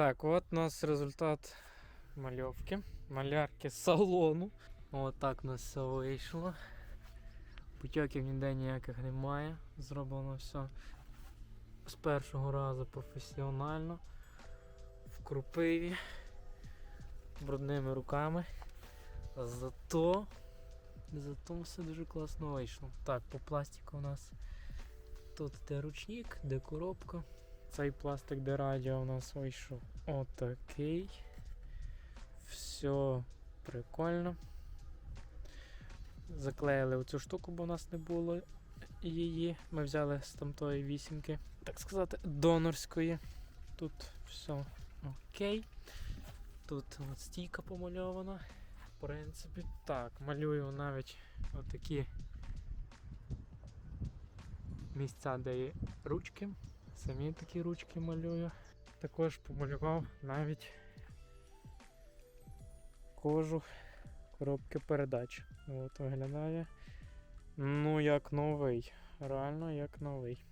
Так, от у нас результат мальовки. Малярки салону. От так у нас все вийшло. Потьоків ніде ніяких немає. Зроблено все з першого разу професіонально. В крупиві. Брудними руками. Зато. Зато все дуже класно вийшло. Так, по пластику у нас тут де ручник, де коробка. Цей пластик, де радіо у нас вийшов отакий. Все прикольно. Заклеїли оцю штуку, бо у нас не було її. Ми взяли з тамтої вісімки, так сказати, донорської. Тут все окей. Тут от стійка помальована. В принципі, так, малюю навіть отакі місця, де є ручки. Самі такі ручки малюю. Також помалював навіть кожух коробки передач. От виглядає. Ну, як новий. Реально як новий.